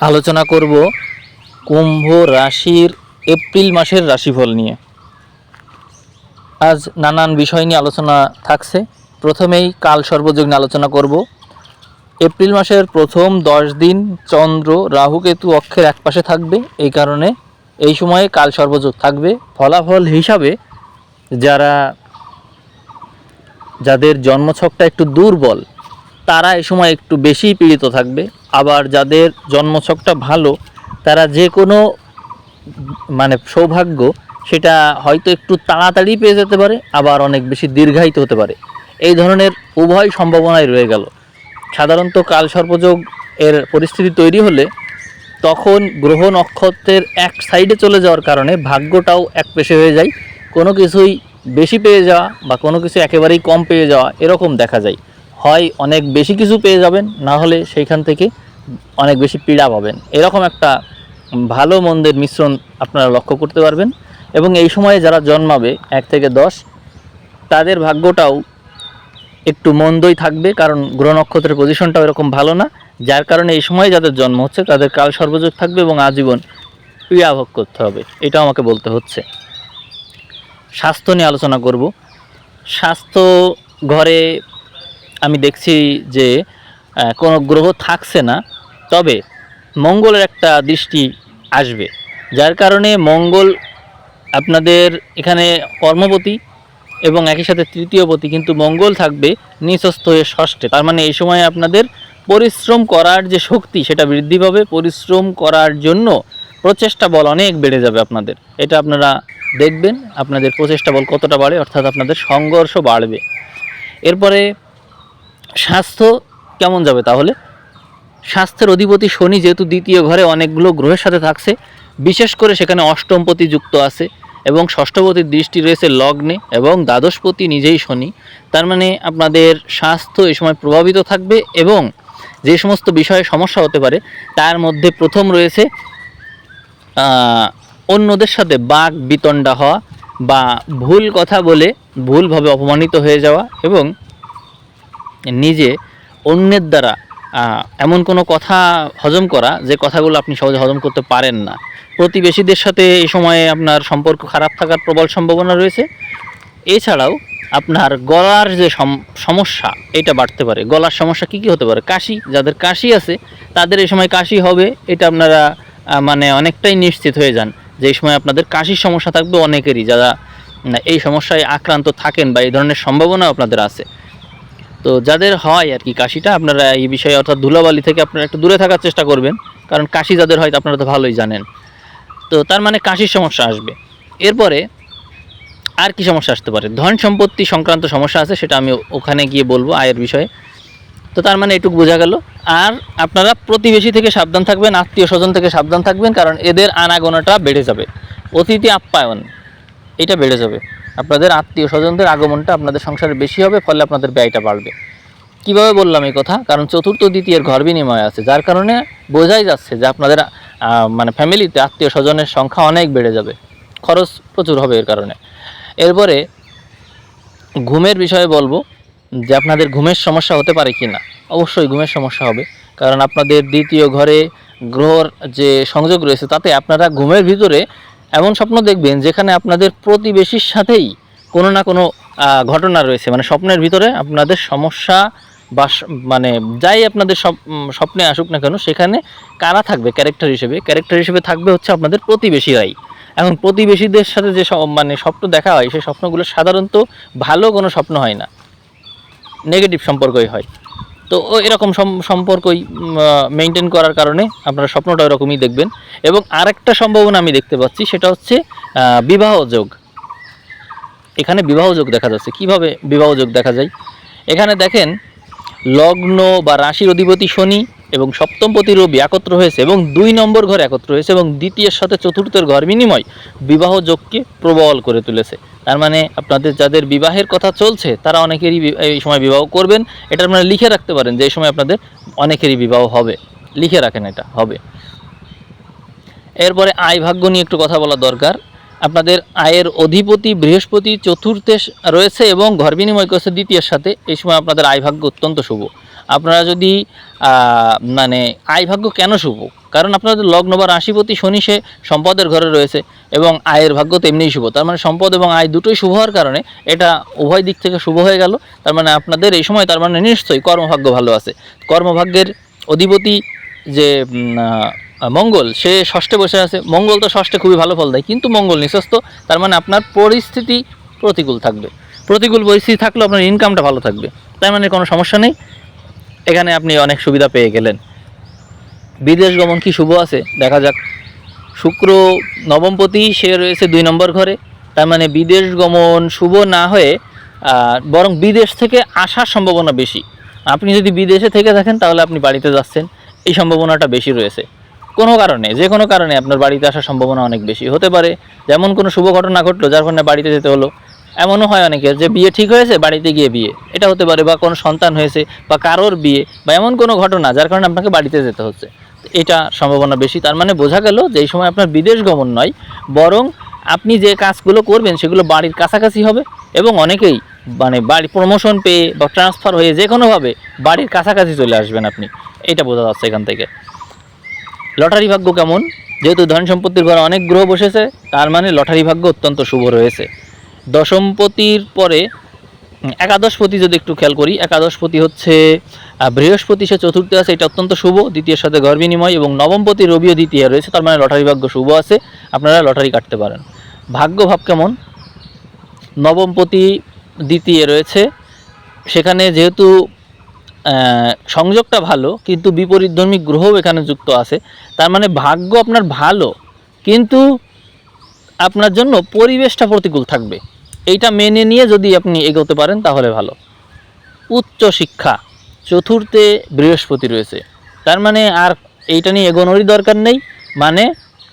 আলোচনা করব কুম্ভ রাশির এপ্রিল মাসের রাশিফল নিয়ে। আজ নানান বিষয় নিয়ে আলোচনা থাকছে। প্রথমেই কাল সর্বযোগ নিয়ে আলোচনা করব। এপ্রিল মাসের প্রথম দশ দিন চন্দ্র, রাহু কেতু অক্ষের একপাশে থাকবে। এই কারণে এই সময়ে কাল সর্বযোগ থাকবে। ফলাফল হিসাবে যারা, যাদের জন্মছকটা একটু দুর্বল তারা এই সময় একটু বেশি পীড়িত থাকবে। আবার যাদের জন্মছকটা ভালো, তারা যে কোনো মানে সৌভাগ্য, সেটা হয়তো একটু তাড়াতাড়ি পেয়ে যেতে পারে, আবার অনেক বেশি দীর্ঘায়িত হতে পারে। এই ধরনের উভয় সম্ভাবনাই রয়ে গেল। সাধারণত কাল সর্পযোগ এর পরিস্থিতি তৈরি হলে, তখন গ্রহ নক্ষত্রের এক সাইডে চলে যাওয়ার কারণে ভাগ্যটাও এক পেশে হয়ে যায়। কোনো কিছুই বেশি পেয়ে যাওয়া বা কোনো কিছু একেবারেই কম পেয়ে যাওয়া এরকম দেখা যায়। হয় অনেক বেশি কিছু পেয়ে যাবেন, না হলে সেইখান থেকে অনেক বেশি পীড়া পাবেন। এরকম একটা ভালো মন্দের মিশ্রণ আপনারা লক্ষ্য করতে পারবেন এবং এই সময়ে যারা জন্মাবে, এক থেকে দশ, তাদের ভাগ্যটাও একটু মন্দই থাকবে, কারণ গ্রহ নক্ষত্রের পজিশনটাও এরকম ভালো না। যার কারণে এই সময়ে যাদের জন্ম হচ্ছে, তাদের কাল সর্বযোগ থাকবে এবং আজীবন পীড়া ভোগ করতে হবে। এটাও আমাকে বলতে হচ্ছে। স্বাস্থ্য নিয়ে আলোচনা করব। স্বাস্থ্য ঘরে আমি দেখছি যে কোনো গ্রহ থাকছে না, তবে মঙ্গলের একটা দৃষ্টি আসবে, যার কারণে মঙ্গল আপনাদের এখানে কর্মপতি এবং একই সাথে তৃতীয় পতি, কিন্তু মঙ্গল থাকবে নিচস্থ হয়ে ষষ্ঠে। তার মানে এই সময় আপনাদের পরিশ্রম করার যে শক্তি, সেটা বৃদ্ধি পাবে। পরিশ্রম করার জন্য প্রচেষ্টা বল অনেক বেড়ে যাবে আপনাদের। এটা আপনারা দেখবেন, আপনাদের প্রচেষ্টা বল কতটা বাড়ে, অর্থাৎ আপনাদের সংঘর্ষ বাড়বে। এরপরে স্বাস্থ্য কেমন যাবে তাহলে? স্বাস্থ্যের অধিপতি শনি যেহেতু দ্বিতীয় ঘরে অনেকগুলো গ্রহের সাথে থাকছে, বিশেষ করে সেখানে অষ্টমপতি যুক্ত আছে এবং ষষ্ঠপতির দৃষ্টি রয়েছে লগ্নে এবং দ্বাদশপতি নিজেই শনি। তার মানে আপনাদের স্বাস্থ্য এই সময় প্রভাবিত থাকবে এবং যে সমস্ত বিষয়ে সমস্যা হতে পারে, তার মধ্যে প্রথম রয়েছে অন্যদের সাথে বাঘ বিতণ্ডা হওয়া বা ভুল কথা বলে ভুলভাবে অপমানিত হয়ে যাওয়া এবং নিজে অন্যের দ্বারা এমন কোনো কথা হজম করা যে কথাগুলো আপনি সহজে হজম করতে পারেন না। প্রতিবেশীদের সাথে এই সময়ে আপনার সম্পর্ক খারাপ থাকার প্রবল সম্ভাবনা রয়েছে। এছাড়াও আপনার গলার যে সম- সমস্যা, এটা বাড়তে পারে। গলার সমস্যা কি কি হতে পারে? কাশি, যাদের কাশি আছে, তাদের এই সময় কাশি হবে, এটা আপনারা মানে অনেকটাই নিশ্চিত হয়ে যান যে এই সময় আপনাদের কাশির সমস্যা থাকবে অনেকেরই। যারা এই সমস্যায় আক্রান্ত থাকেন বা এই ধরনের সম্ভাবনাও আপনাদের আছে। তো যাদের হয় আর কি কাশিটা, আপনারা এই বিষয়ে অর্থাৎ ধুলাবালি থেকে আপনারা একটু দূরে থাকার চেষ্টা করবেন, কারণ কাশি যাদের হয় আপনারা তো ভালোই জানেন। তো তার মানে কাশির সমস্যা আসবে। এরপরে আর কি সমস্যা আসতে পারে? ধন সম্পত্তি সংক্রান্ত সমস্যা আছে, সেটা আমি ওখানে গিয়ে বলব আয়ের বিষয়ে। তো তার মানে এটুকু বোঝা গেল। আর আপনারা প্রতিবেশী থেকে সাবধান থাকবেন, আত্মীয় স্বজন থেকে সাবধান থাকবেন, কারণ এদের আনাগোনাটা বেড়ে যাবে। অতিথি আপ্যায়ন, এটা বেড়ে যাবে। আপনাদের আত্মীয় স্বজনদের আগমনটা আপনাদের সংসারে বেশি হবে, ফলে আপনাদের ব্যয়টা বাড়বে। কীভাবে বললাম এই কথা? কারণ চতুর্থ, দ্বিতীয়ের ঘর বিনিময় আছে, যার কারণে বোঝাই যাচ্ছে যে আপনাদের মানে ফ্যামিলিতে আত্মীয় স্বজনের সংখ্যা অনেক বেড়ে যাবে। খরচ প্রচুর হবে এর কারণে। এরপরে ঘুমের বিষয়ে বলব যে আপনাদের ঘুমের সমস্যা হতে পারে কি না অবশ্যই ঘুমের সমস্যা হবে। কারণ আপনাদের দ্বিতীয় ঘরে গ্রহর যে সংযোগ রয়েছে, তাতে আপনারা ঘুমের ভিতরে এমন স্বপ্ন দেখবেন যেখানে আপনাদের প্রতিবেশীর সাথেই কোনো না কোনো ঘটনা রয়েছে। মানে স্বপ্নের ভিতরে আপনাদের সমস্যা বা মানে যাই আপনাদের উম, স্বপ্নে আসুক না কেন সেখানে কারা থাকবে? ক্যারেক্টার হিসেবে। ক্যারেক্টার হিসেবে থাকবে হচ্ছে আপনাদের প্রতিবেশীরাই। এখন প্রতিবেশীদের সাথে যে মানে স্বপ্ন দেখা হয় সেই স্বপ্নগুলো সাধারণত ভালো কোনো স্বপ্ন হয় না। নেগেটিভ সম্পর্কই হয়। তো এরকম সম- সম্পর্কই মেনটেন করার কারণে আপনারা স্বপ্নটা এরকমই দেখবেন। এবং আরেকটা সম্ভাবনা আমি দেখতে পাচ্ছি, সেটা হচ্ছে বিবাহ যোগ। এখানে বিবাহ যোগ দেখা যাচ্ছে। কীভাবে বিবাহ যোগ দেখা যায়? এখানে দেখেন, লগ্ন বা রাশির অধিপতি শনি এবং সপ্তমপতি রবি একত্র হয়েছে এবং দুই নম্বর ঘর একত্র হয়েছে এবং দ্বিতীয়ের সাথে চতুর্থের ঘর বিনিময় বিবাহ যোগকে প্রবল করে তুলেছে। তার মানে আপনাদের যাদের বিবাহের কথা চলছে, তারা অনেকেরই এই সময় বিবাহ করবেন। এটা আপনারা লিখে রাখতে পারেন যে এই সময় আপনাদের অনেকেরই বিবাহ হবে। লিখে রাখেন এটা, হবে। এরপরে আয় ভাগ্য নিয়ে একটু কথা বলা দরকার। আপনাদের আয়ের অধিপতি বৃহস্পতি চতুর্থে রয়েছে এবং ঘর বিনিময় করছে দ্বিতীয়ের সাথে। এই সময় আপনাদের আয় ভাগ্য অত্যন্ত শুভ। আপনারা যদি মানে আয় ভাগ্য কেন শুভ? কারণ আপনাদের লগ্ন বা রাশিপতি শনি সে সম্পদের ঘরে রয়েছে এবং আয়ের ভাগ্য তেমনিই শুভ। তার মানে সম্পদ এবং আয় দুটোই শুভ হওয়ার কারণে এটা উভয় দিক থেকে শুভ হয়ে গেল। তার মানে আপনাদের এই সময় তার মানে নিশ্চয়ই কর্মভাগ্য ভালো আছে। কর্মভাগ্যের অধিপতি যে মঙ্গল, সে ষষ্ঠে বসে আছে। মঙ্গল তো ষষ্ঠে খুবই ভালো ফল দেয়, কিন্তু মঙ্গল নিঃস্বস্ত তার মানে আপনার পরিস্থিতি প্রতিকূল থাকবে। প্রতিকূল পরিস্থিতি থাকলেও আপনার ইনকামটা ভালো থাকবে। তার মানে কোনো সমস্যা নেই। এখানে আপনি অনেক সুবিধা পেয়ে গেলেন। বিদেশ গমন কি শুভ আছে? দেখা যাক। শুক্র নবমপতি সে রয়েছে দুই নম্বর ঘরে। তার মানে বিদেশ গমন শুভ না হয়ে বরং বিদেশ থেকে আসার সম্ভাবনা বেশি। আপনি যদি বিদেশে থেকে থাকেন, তাহলে আপনি বাড়িতে যাচ্ছেন। এই সম্ভাবনাটা বেশি রয়েছে। কোনো কারণে, যে কোনো কারণে আপনার বাড়িতে আসার সম্ভাবনা অনেক বেশি হতে পারে। যেমন কোনো শুভ ঘটনা ঘটলো, যার কারণে বাড়িতে যেতে হলো। এমনও হয় অনেকের যে বিয়ে ঠিক হয়েছে, বাড়িতে গিয়ে বিয়ে। এটা হতে পারে বা কোনো সন্তান হয়েছে বা কারোর বিয়ে বা এমন কোনো ঘটনা যার কারণে আপনাকে বাড়িতে যেতে হচ্ছে। এটা সম্ভাবনা বেশি। তার মানে বোঝা গেল যে এই সময় আপনার বিদেশ গমন নয়, বরং আপনি যে কাজগুলো করবেন সেগুলো বাড়ির কাছাকাছি হবে এবং অনেকেই মানে বাড়ি প্রমোশন পেয়ে বা ট্রান্সফার হয়ে যে কোনোভাবে বাড়ির কাছাকাছি চলে আসবেন আপনি। এটা বোঝা যাচ্ছে এখান থেকে। লটারি ভাগ্য কেমন? যেহেতু ধন সম্পত্তির ঘরে অনেক গ্রহ বসেছে, তার মানে লটারি ভাগ্য অত্যন্ত শুভ রয়েছে। দশমপতির পরে একাদশপতি যদি একটু খেয়াল করি একাদশপতি হচ্ছে বৃহস্পতি, সে চতুর্থে আছে, এটা অত্যন্ত শুভ দ্বিতীয় সাথে ঘর এবং নবমপতি রবিও দ্বিতীয় রয়েছে, তার মানে লটারি ভাগ্য শুভ আছে, আপনারা লটারি কাটতে পারেন। ভাগ্য ভাব কেমন? নবমপতি দ্বিতীয় রয়েছে, সেখানে যেহেতু সংযোগটা ভালো, কিন্তু বিপরীতধর্মী গ্রহও এখানে যুক্ত আছে, তার মানে ভাগ্য আপনার ভালো, কিন্তু আপনার জন্য পরিবেশটা প্রতিকূল থাকবে। এইটা মেনে নিয়ে যদি আপনি এগোতে পারেন, তাহলে ভালো। উচ্চ শিক্ষা, চতুর্থে বৃহস্পতি রয়েছে। তার মানে আর এইটা নিয়ে এগোনোরই দরকার নেই। মানে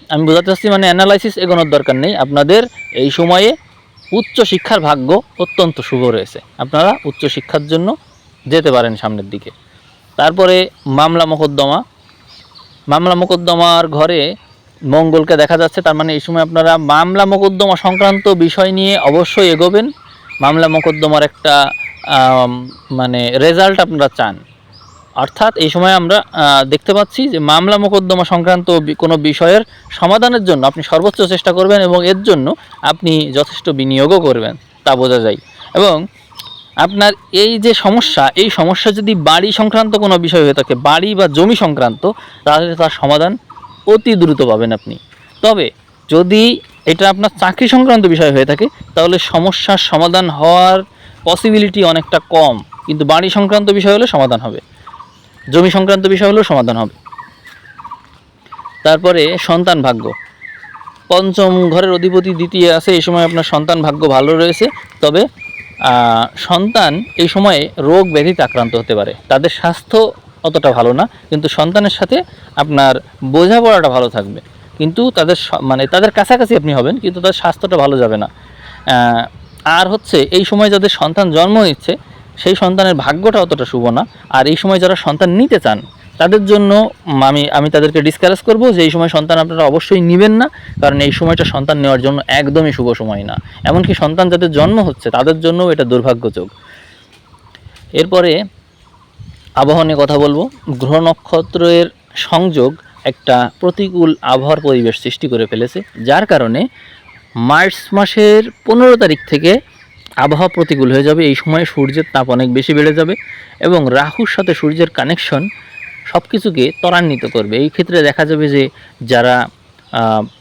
আমি বোঝাতে চাচ্ছি মানে অ্যানালাইসিস এগোনোর দরকার নেই। আপনাদের এই সময়ে উচ্চ শিক্ষার ভাগ্য অত্যন্ত শুভ রয়েছে। আপনারা উচ্চ শিক্ষার জন্য যেতে পারেন সামনের দিকে। তারপরে মামলা মোকদ্দমা। মামলা মোকদ্দমার ঘরে মঙ্গলকে দেখা যাচ্ছে, তার মানে এই সময় আপনারা মামলা মোকদ্দমা সংক্রান্ত বিষয় নিয়ে অবশ্যই এগোবেন। মামলা মোকদ্দমার একটা মানে রেজাল্ট আপনারা চান। অর্থাৎ এই সময় আমরা দেখতে পাচ্ছি যে মামলা মোকদ্দমা সংক্রান্ত কোনো বিষয়ের সমাধানের জন্য আপনি সর্বোচ্চ চেষ্টা করবেন এবং এর জন্য আপনি যথেষ্ট বিনিয়োগও করবেন, তা বোঝা যায়। এবং আপনার এই যে সমস্যা, এই সমস্যা যদি বাড়ি সংক্রান্ত কোনো বিষয় হয়ে থাকে, বাড়ি বা জমি সংক্রান্ত, তাহলে তার সমাধান অতি দ্রুত পাবেন আপনি। তবে যদি এটা আপনার চাকরি সংক্রান্ত বিষয় হয়ে থাকে, তাহলে সমস্যার সমাধান হওয়ার পসিবিলিটি অনেকটা কম। কিন্তু বাড়ি সংক্রান্ত বিষয় হলে সমাধান হবে। জমি সংক্রান্ত বিষয় হলেও সমাধান হবে। তারপরে সন্তান ভাগ্য। পঞ্চম ঘরের অধিপতি দ্বিতীয় আছে, এই সময় আপনার সন্তান ভাগ্য ভালো রয়েছে। তবে সন্তান এই সময়ে রোগ ব্যাধিতে আক্রান্ত হতে পারে। তাদের স্বাস্থ্য অতটা ভালো না, কিন্তু সন্তানের সাথে আপনার বোঝাপড়াটা ভালো থাকবে। কিন্তু তাদের মানে তাদের কাছাকাছি আপনি হবেন, কিন্তু তাদের স্বাস্থ্যটা ভালো যাবে না। আর হচ্ছে এই সময় যাদের সন্তান জন্ম নিচ্ছে, সেই সন্তানের ভাগ্যটা অতটা শুভ না। আর এই সময় যারা সন্তান নিতে চান, তাদের জন্য আমি আমি তাদেরকে ডিসকারেজ করব যে এই সময় সন্তান আপনারা অবশ্যই নেবেন না, কারণ এই সময়টা সন্তান নেওয়ার জন্য একদমই শুভ সময় না। এমনকি সন্তান যাদের জন্ম হচ্ছে, তাদের জন্যও এটা দুর্ভাগ্যযোগ। এরপরে আবহাওয়া নিয়ে কথা বলব। গ্রহ নক্ষত্রের সংযোগ একটা প্রতিকূল আবহাওয়ার পরিবেশ সৃষ্টি করে ফেলেছে, যার কারণে মার্চ মাসের পনেরো তারিখ থেকে আবহাওয়া প্রতিকূল হয়ে যাবে। এই সময় সূর্যের তাপ অনেক বেশি বেড়ে যাবে এবং রাহুর সাথে সূর্যের কানেকশন সব কিছুকে ত্বরান্বিত করবে। এই ক্ষেত্রে দেখা যাবে যে যারা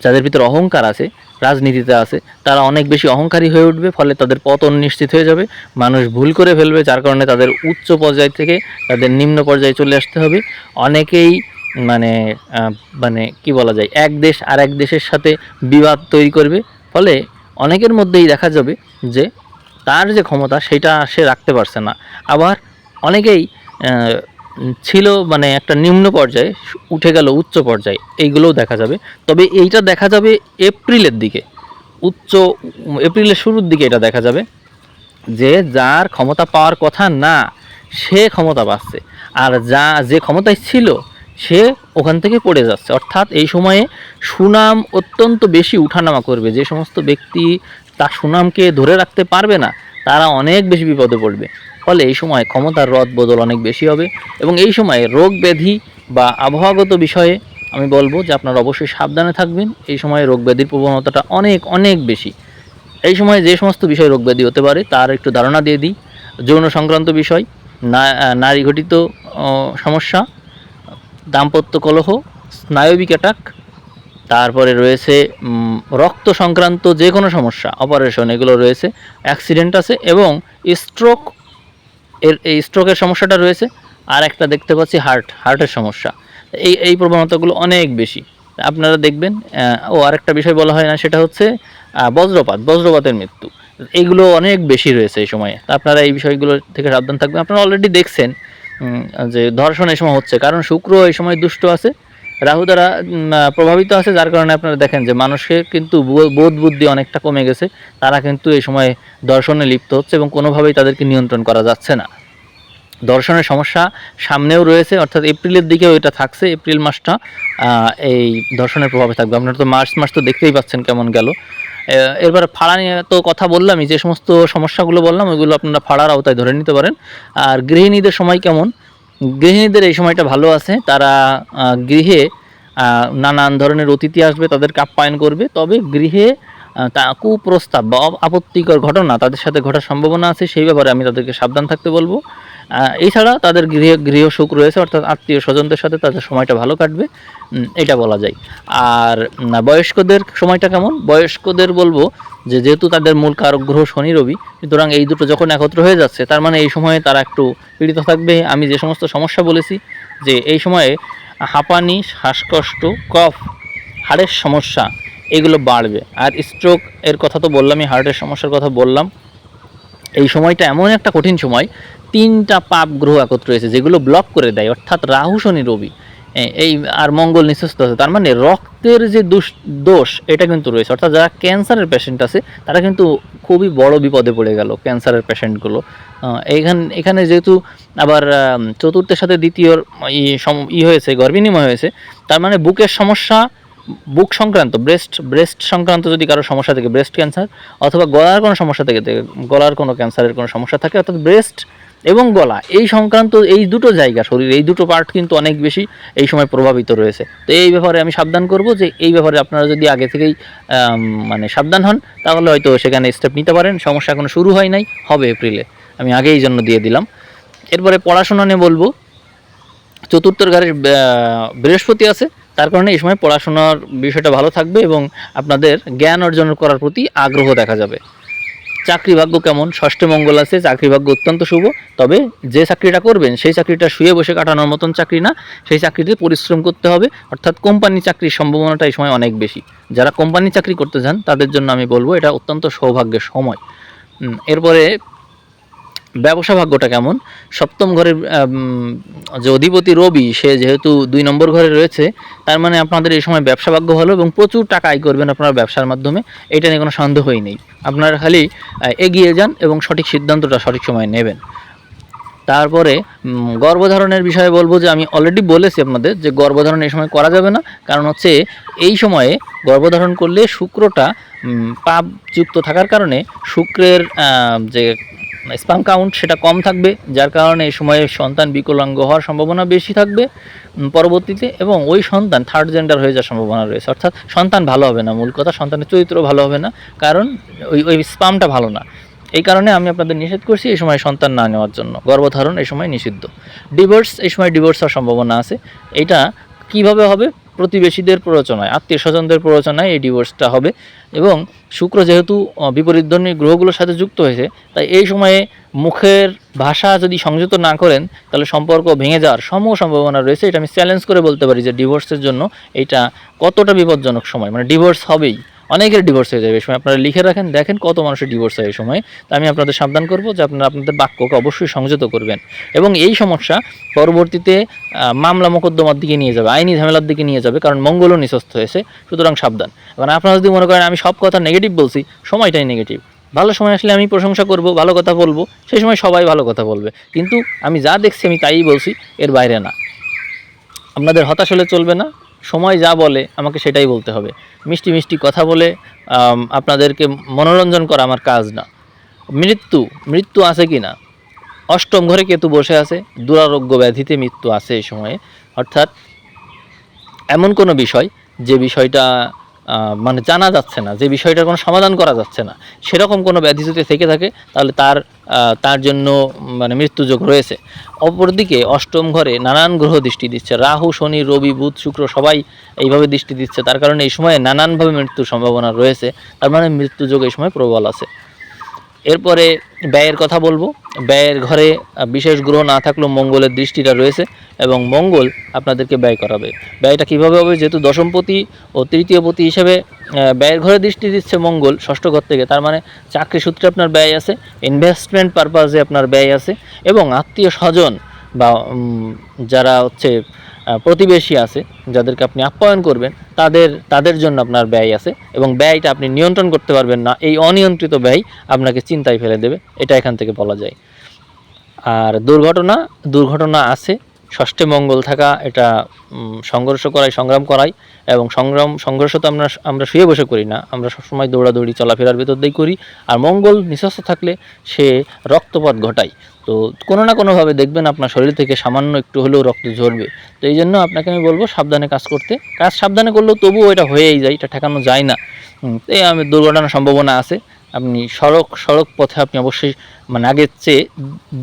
যাদের ভিতর অহংকার আছে রাজনীতিতে আছে, তারা অনেক বেশি অহংকারী হয়ে উঠবে, ফলে তাদের পতন নিশ্চিত হয়ে যাবে। মানুষ ভুল করে ফেলবে, যার কারণে তাদের উচ্চ পর্যায় থেকে তাদের নিম্ন পর্যায়ে চলে আসতে হবে। অনেকেই মানে মানে কি বলা যায়, এক দেশ আর এক দেশের সাথে বিবাদ তৈরি করবে। ফলে অনেকের মধ্যেই দেখা যাবে যে, তার যে ক্ষমতা, সেটা সে রাখতে পারছে না। আবার অনেকেই ছিল মানে একটা নিম্ন পর্যায়ে, উঠে গেল উচ্চ পর্যায়ে, এইগুলোও দেখা যাবে। তবে এইটা দেখা যাবে এপ্রিলের দিকে। উচ্চ, এপ্রিলের শুরুর দিকে এটা দেখা যাবে যে যার ক্ষমতা পাওয়ার কথা না, সে ক্ষমতা পাচ্ছে। আর যা, যে ক্ষমতায় ছিল, সে ওখান থেকে পড়ে যাচ্ছে। অর্থাৎ এই সময়ে সুনাম অত্যন্ত বেশি উঠানামা করবে। যে সমস্ত ব্যক্তি তার সুনামকে ধরে রাখতে পারবে না, তারা অনেক বেশি বিপদে পড়বে। ফলে এই সময় ক্ষমতার রদ বদল অনেক বেশি হবে। এবং এই সময়ে রোগ ব্যাধি বা আবহাওয়াগত বিষয়ে আমি বলব যে আপনারা অবশ্যই সাবধানে থাকবেন। এই সময় রোগ ব্যাধির প্রবণতাটা অনেক অনেক বেশি। এই সময় যে সমস্ত বিষয় রোগ ব্যাধি হতে পারে তার একটু ধারণা দিয়ে দিই। যৌন সংক্রান্ত বিষয় নারী ঘটিত সমস্যা, দাম্পত্য কলহ, স্নায়বিক অ্যাটাক, তারপরে রয়েছে রক্ত সংক্রান্ত যে কোনো সমস্যা, অপারেশন, এগুলো রয়েছে, অ্যাক্সিডেন্ট আছে এবং স্ট্রোক এর এই স্ট্রোকের সমস্যাটা রয়েছে, আর একটা দেখতে পাচ্ছি হার্ট হার্টের সমস্যা। এই এই প্রবণতাগুলো অনেক বেশি। আপনারা দেখবেন ও আরেকটা বিষয় বলা হয় না, সেটা হচ্ছে বজ্রপাত, বজ্রপাতের মৃত্যু। এইগুলো অনেক বেশি রয়েছে এই সময়ে। আপনারা এই বিষয়গুলো থেকে সাবধান থাকবেন। আপনারা অলরেডি দেখছেন যে ধর্ষণ এই সময় হচ্ছে, কারণ শুক্র এই সময় দুষ্ট আছে রাহু দ্বারা প্রভাবিত আছে যার কারণে আপনারা দেখেন যে মানুষের কিন্তু বোধ বুদ্ধি অনেকটা কমে গেছে। তারা কিন্তু এই সময় দর্শনে লিপ্ত হচ্ছে এবং কোনোভাবেই তাদেরকে নিয়ন্ত্রণ করা যাচ্ছে না। দর্শনের সমস্যা সামনেও রয়েছে, অর্থাৎ এপ্রিলের দিকেও এটা থাকছে, এপ্রিল মাসটা এই দর্শনের প্রভাবে থাকবে। আপনারা তো মার্চ মাস তো দেখতেই পাচ্ছেন কেমন গেল। এরপরে ফাড়া নিয়ে তো কথা বললামই, যে সমস্ত সমস্যাগুলো বললাম, ওইগুলো আপনারা ফাড়ার আওতায় ধরে নিতে পারেন। আর গৃহিণীদের সময় কেমন? গৃহিণীদের এই সময়টা ভালো আছে। তারা গৃহে নানান ধরনের অতিথি আসবে, তাদের আপ্যায়ন করবে। তবে গৃহে তা কুপ্রস্তাব বা আপত্তিকর ঘটনা তাদের সাথে ঘটার সম্ভাবনা আছে, সেই ব্যাপারে আমি তাদেরকে সাবধান থাকতে বলব। এছাড়া তাদের গৃহ গৃহ সুখ রয়েছে, অর্থাৎ আত্মীয় স্বজনদের সাথে তাদের সময়টা ভালো কাটবে। এটা বলা যায়। আর বয়স্কদের সময়টা কেমন? বয়স্কদের বলব যে, যেহেতু তাদের মূল কারক গ্রহ শনি, রবি, সুতরাং এই দুটো যখন একত্র হয়ে যাচ্ছে, তার মানে এই সময়ে তারা একটু পীড়িত থাকবে। আমি যে সমস্ত সমস্যা বলেছি, যে এই সময়ে হাঁপানি, শ্বাসকষ্ট, কফ, হাড়ের সমস্যা এগুলো বাড়বে। আর স্ট্রোক এর কথা তো বললামই হার্টের সমস্যার কথা বললাম। এই সময়টা এমন একটা কঠিন সময়, তিনটা পাপ গ্রহ একত্র হয়েছে, যেগুলো ব্লক করে দেয়, অর্থাৎ রাহু, শনি, রবি। এই, আর মঙ্গল নিঃস্বস্ত আছে, তার মানে রক্তের যে দুষ- এটা কিন্তু রয়েছে। অর্থাৎ যারা ক্যান্সারের পেশেন্ট আছে, তারা কিন্তু খুবই বড় বিপদে পড়ে গেল ক্যান্সারের পেশেন্টগুলো এইখানে, এখানে যেহেতু আবার চতুর্থের সাথে দ্বিতীয় ই হয়েছে গর্ভিণীময় হয়েছে, তার মানে বুকের সমস্যা বুক সংক্রান্ত ব্রেস্ট ব্রেস্ট সংক্রান্ত যদি কারও সমস্যা থাকে ব্রেস্ট ক্যান্সার অথবা গলার কোনো সমস্যা থেকে গলার কোনো ক্যান্সারের কোনো সমস্যা থাকে, অর্থাৎ ব্রেস্ট এবং গলা, এই সংক্রান্ত এই দুটো জায়গা, শরীর, এই দুটো পার্ট কিন্তু অনেক বেশি এই সময় প্রভাবিত রয়েছে। তো এই ব্যাপারে আমি সাবধান করব যে, এই ব্যাপারে আপনারা যদি আগে থেকেই মানে সাবধান হন, তাহলে হয়তো সেখানে স্টেপ নিতে পারেন। সমস্যা এখনও শুরু হয় নাই, হবে এপ্রিলে আমি আগেই জন্য দিয়ে দিলাম। এরপরে পড়াশোনা নিয়ে বলব। চতুর্থর ঘরে বৃহস্পতি আছে। তার কারণে এই সময় পড়াশোনার বিষয়টা ভালো থাকবে এবং আপনাদের জ্ঞান অর্জন করার প্রতি আগ্রহ দেখা যাবে। চাকরি ভাগ্য কেমন? ষষ্ঠ মঙ্গল আছে, চাকরি ভাগ্য অত্যন্ত শুভ। তবে যে চাকরিটা করবেন, সেই চাকরিটা শুয়ে বসে কাটানোর মতন চাকরি না। সেই চাকরিতে পরিশ্রম করতে হবে। অর্থাৎ কোম্পানি চাকরির সম্ভাবনাটা এই সময় অনেক বেশি। যারা কোম্পানি চাকরি করতে চান তাদের জন্য আমি বলব এটা অত্যন্ত সৌভাগ্যের সময়। এরপরে ব্যবসা ভাগ্যটা কেমন? সপ্তম ঘরের যে অধিপতি রবি, সে যেহেতু দুই নম্বর ঘরে রয়েছে, তার মানে আপনাদের এই সময় ব্যবসা ভাগ্য ভালো এবং প্রচুর টাকা আয় করবেন আপনারা ব্যবসার মাধ্যমে, এটা নিয়ে কোনো সন্দেহই নেই। আপনারা খালি এগিয়ে যান এবং সঠিক সিদ্ধান্তটা সঠিক সময় নেবেন। তারপরে গর্ভধারণের বিষয়ে বলব যে আমি অলরেডি বলেছি আপনাদের যে গর্ভধারণ এই সময় করা যাবে না, কারণ হচ্ছে এই সময়ে গর্ভধারণ করলে শুক্রটা পাপযুক্ত থাকার কারণে শুক্রের যে স্পাম কাউন্ট সেটা কম থাকবে, যার কারণে এই সময়ে সন্তান বিকলাঙ্গ হওয়ার সম্ভাবনা বেশি থাকবে পরবর্তীতে এবং ওই সন্তান থার্ড জেন্ডার হয়ে যাওয়ার সম্ভাবনা রয়েছে। অর্থাৎ সন্তান ভালো হবে না, মূল কথা সন্তানের চরিত্র ভালো হবে না, কারণ ওই ওই স্পামটা ভালো না। এই কারণে আমি আপনাদের নিষেধ করছি এই সময় সন্তান না নেওয়ার জন্য। গর্ভধারণ এই সময় নিষিদ্ধ। ডিভোর্স এই সময় ডিভোর্স হওয়ার সম্ভাবনা আছে। এটা কীভাবে হবে? প্রতিবেশীদের প্ররোচনায়, আত্মীয় স্বজনদের প্ররোচনায় এই ডিভোর্সটা হবে এবং শুক্র যেহেতু বিপরীতধর্মী গ্রহগুলোর সাথে যুক্ত হয়েছে, তাই এই সময়ে মুখের ভাষা যদি সংযত না করেন, তাহলে সম্পর্ক ভেঙে যাওয়ার সমূহ সম্ভাবনা রয়েছে। এটা আমি চ্যালেঞ্জ করে বলতে পারি যে ডিভোর্সের জন্য এটা কতটা বিপজ্জনক সময় মানে ডিভোর্স হবেই। অনেকের ডিভোর্স হয়ে যাবে এই সময়। আপনারা লিখে রাখেন, দেখেন কত মানুষের ডিভোর্স হয় এই সময়। তা আমি আপনাদের সাবধান করব যে আপনারা আপনাদের বাক্যকে অবশ্যই সংযত করবেন। এবং এই সমস্যা পরবর্তীতে মামলা মোকদ্দমার দিকে নিয়ে যাবে, আইনি ঝামেলার দিকে নিয়ে যাবে, কারণ মঙ্গলও নিঃস্বস্ত হয়েছে। সুতরাং সাবধান। এবার আপনারা যদি মনে করেন আমি সব কথা নেগেটিভ বলছি, সময়টাই নেগেটিভ ভালো সময় আসলে আমি প্রশংসা করব, ভালো কথা বলব সেই সময় সবাই ভালো কথা বলবে। কিন্তু আমি যা দেখছি আমি তাই বলছি, এর বাইরে না। আপনাদের হতাশ হলে চলবে না। সময় যা বলে আমাকে সেটাই বলতে হবে। মিষ্টি মিষ্টি কথা বলে আপনাদেরকে মনোরঞ্জন করা আমার কাজ না। মৃত্যু মৃত্যু আছে কি না? অষ্টম ঘরে কেতু বসে আছে, দুরারোগ্য ব্যাধিতে মৃত্যু আছে এই সময়ে। অর্থাৎ এমন কোনো বিষয় যে বিষয়টা মানে জানা যাচ্ছে না, যে বিষয়টার কোনো সমাধান করা যাচ্ছে না। সেরকম কোনো ব্যাধি যদি থেকে থাকে, তাহলে তার তার জন্য মানে মৃত্যুযোগ রয়েছে। অপরদিকে অষ্টম ঘরে নানান গ্রহ দৃষ্টি দিচ্ছে। রাহু, শনি, রবি, বুধ, শুক্র সবাই এইভাবে দৃষ্টি দিচ্ছে। তার কারণে এই সময়ে নানানভাবে মৃত্যুর সম্ভাবনা রয়েছে। তার মানে মৃত্যুযোগ এই সময় প্রবল আছে। এরপরে ব্যয়ের কথা বলব। ব্যয়ের ঘরে বিশেষ গ্রহ না থাকলেও মঙ্গলের দৃষ্টিটা রয়েছে এবং মঙ্গল আপনাদেরকে ব্যয় করাবে। ব্যয়টা কীভাবে হবে? যেহেতু দশমপতি ও তৃতীয়পতি হিসেবে ব্যয়ের ঘরে দৃষ্টি দিচ্ছে মঙ্গল ষষ্ঠ ঘর থেকে। তার মানে চাকরি সূত্রে আপনার ব্যয় আছে ইনভেস্টমেন্ট পারপাজে আপনার ব্যয় আছে এবং আত্মীয় স্বজন বা যারা হচ্ছে প্রতিবেশী আছে, যাদেরকে আপনি আপ্যায়ন করবেন, তাদের তাদের জন্য আপনার ব্যয় আছে এবং ব্যয়টা আপনি নিয়ন্ত্রণ করতে পারবেন না, এই অনিয়ন্ত্রিত ব্যয় আপনাকে চিন্তায় ফেলে দেবে, এটা এখান থেকে বলা যায়। আর দুর্ঘটনা দুর্ঘটনা আছে ষষ্ঠে মঙ্গল থাকা এটা সংঘর্ষ করাই, সংগ্রাম করাই এবং সংগ্রাম, সংঘর্ষ তো আমরা আমরা শুয়ে বসে করি না। আমরা সবসময় দৌড়াদৌড়ি, চলাফেরার ভেতর দিয়েই করি। আর মঙ্গল নিঃস্ব থাকলে সে রক্তপাত ঘটায়। তো কোনো না কোনোভাবে দেখবেন আপনার শরীর থেকে সামান্য একটু হলেও রক্ত ঝরবে। তো এই জন্য আপনাকে আমি বলব, সাবধানে কাজ করতে। কাজ সাবধানে করলেও তবুও এটা হয়েই যায়, এটা ঠেকানো যায় না। এই আমি দুর্ঘটনার সম্ভাবনা আছে। আপনি সড়ক সড়ক পথে আপনি অবশ্যই মানে আগের চেয়ে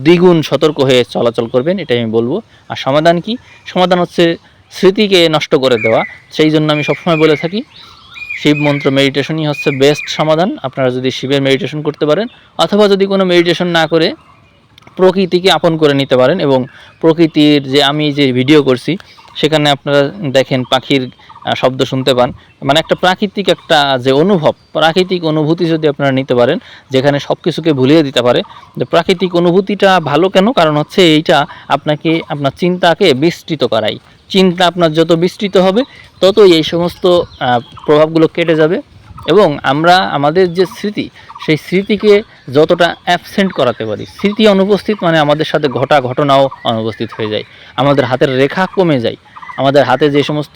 দ্বিগুণ সতর্ক হয়ে চলাচল করবেন, এটাই আমি বলব। আর সমাধান কি? সমাধান হচ্ছে স্মৃতিকে নষ্ট করে দেওয়া। সেই জন্য আমি সবসময় বলে থাকি, শিব মন্ত্র মেডিটেশনই হচ্ছে বেস্ট সমাধান। আপনারা যদি শিবের মেডিটেশন করতে পারেন, অথবা যদি কোনো মেডিটেশন না করে, প্রকৃতিকে আপন করে নিতে পারেন এবং প্রকৃতির যে আমি যে ভিডিও করছি, সেখানে আপনারা দেখেন পাখির শব্দ শুনতে পান। মানে একটা প্রাকৃতিক একটা যে অনুভব, প্রাকৃতিক অনুভূতি যদি আপনারা নিতে পারেন, যেখানে সব কিছুকে ভুলিয়ে দিতে পারে যে প্রাকৃতিক অনুভূতিটা ভালো কেন? কারণ হচ্ছে এইটা আপনাকে আপনার চিন্তাকে বিস্তৃত করায়। চিন্তা আপনার যত বিস্তৃত হবে, ততই এই সমস্ত প্রভাবগুলো কেটে যাবে। এবং আমরা, আমাদের যে স্মৃতি, সেই স্মৃতিকে যতটা অ্যাবসেন্ট করাতে পারি, স্মৃতি অনুপস্থিত মানে আমাদের সাথে ঘটা ঘটনাও অনুপস্থিত হয়ে যায়। আমাদের হাতের রেখা কমে যায়। আমাদের হাতে যে সমস্ত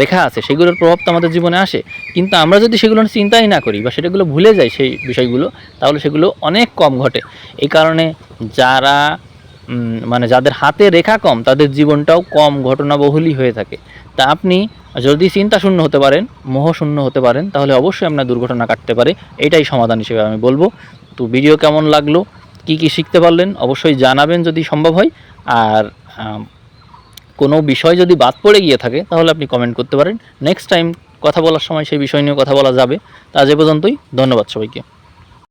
রেখা আছে, সেগুলোর প্রভাব তো আমাদের জীবনে আসে। কিন্তু আমরা যদি সেগুলো চিন্তাই না করি বা সেটাগুলো ভুলে যাই সেই বিষয়গুলো, তাহলে সেগুলো অনেক কম ঘটে। এই কারণে যারা মানে যাদের হাতে রেখা কম, তাদের জীবনটাও কম ঘটনাবহুলই হয়ে থাকে। তা আপনি যদি চিন্তা শূন্য হতে পারেন, মোহ শূন্য হতে পারেন, তাহলে অবশ্যই আপনার দুর্ঘটনা কাটতে পারে। এটাই সমাধান হিসেবে আমি বলব। তো ভিডিও কেমন লাগল? কি কি শিখতে পারলেন? অবশ্যই জানাবেন যদি সম্ভব হয়। আর কোনো বিষয় যদি বাদ পড়ে গিয়ে থাকে, তাহলে আপনি কমেন্ট করতে পারেন। নেক্সট টাইম কথা বলার সময় সেই বিষয় নিয়ে কথা বলা যাবে। তা আজ পর্যন্তই। ধন্যবাদ সবাইকে।